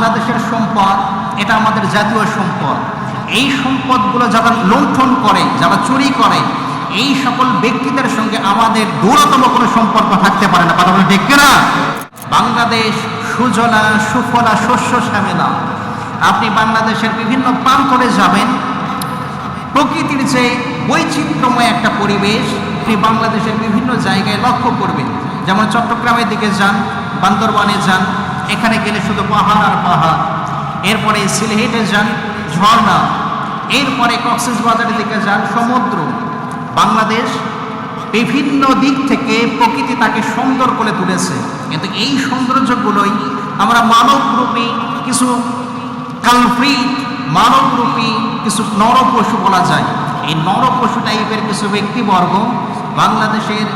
বাংলাদেশের সম্পদ, এটা আমাদের জাতীয় সম্পদ। এই সম্পদগুলো যারা লুণ্ঠন করে, যারা চুরি করে, এই সকল ব্যক্তিদের সঙ্গে আমাদের দূরতম কোনো সম্পর্ক থাকতে পারে না। কথা বলে ঠিক না বাংলাদেশ সুজলা, সুফলা, শস্য শ্যামেলা। আপনি বাংলাদেশের বিভিন্ন প্রান্তরে যাবেন, প্রকৃতির যে বৈচিত্র্যময় একটা পরিবেশ, আপনি বাংলাদেশের বিভিন্ন জায়গায় লক্ষ্য করবেন। যেমন চট্টগ্রামের দিকে যান, বান্দরবানে যান এখানে গেলে শুধু পাহাড় আর পাহাড়। এরপরে সিলেটে যান ঝর্ণা, এরপরে কক্সবাজারের দিকে যান সমুদ্র। বাংলাদেশ বিভিন্ন দিক থেকে প্রকৃতি তাকে সুন্দর করে তুলেছে। কিন্তু এই সৌন্দর্যগুলোই আমরা মানবরূপী কিছু কালফ্রিট মানবরূপী কিছু নর পশু বলা যায়। এই নরপশু টাইপের কিছু ব্যক্তিবর্গ বাংলাদেশের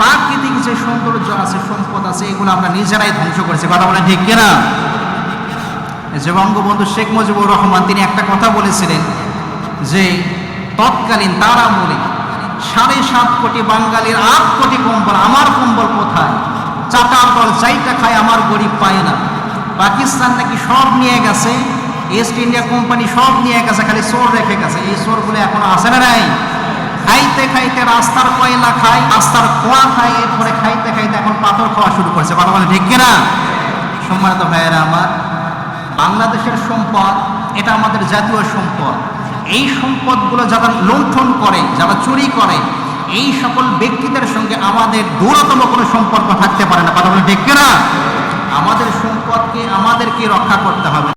প্রাকৃতিক যে সৌন্দর্য আছে, সম্পদ আছে, এগুলো আমরা নিজেরাই ধ্বংস করেছি। কথা বলে ঠিক কিনা? যে বঙ্গবন্ধু শেখ মুজিবুর রহমান, তিনি একটা কথা বলেছিলেন যে, তৎকালীন তার আমলে সাড়ে সাত কোটি বাঙালির আট কোটি কম্বল, আমার কম্বল কোথায়? চাটার দল চাইটা খায়, আমার গরিব পায় না। পাকিস্তান নাকি সব নিয়ে গেছে ইস্ট ইন্ডিয়া কোম্পানি সব নিয়ে গেছে, খালি চোর রেখে গেছে। এই চোরগুলো এখন আসে না নাই? খাইতে খাইতে রাস্তার কয়লা খায়, রাস্তার খোয়া খায়, এরপরে খাইতে খাইতে এখন পাথর খাওয়া শুরু করেছে। কথা বলে ঠিক কিনা? সম্মানিত ভাইয়েরা আমার, বাংলাদেশের সম্পদ, এটা আমাদের জাতীয় সম্পদ। এই সম্পদগুলো যারা লুণ্ঠন করে, যারা চুরি করে, এই সকল ব্যক্তিদের সঙ্গে আমাদের দূরতম কোনো সম্পর্ক থাকতে পারে না। কথা বলে ঠিক কিনা? আমাদের সম্পদকে আমাদেরকে রক্ষা করতে হবে।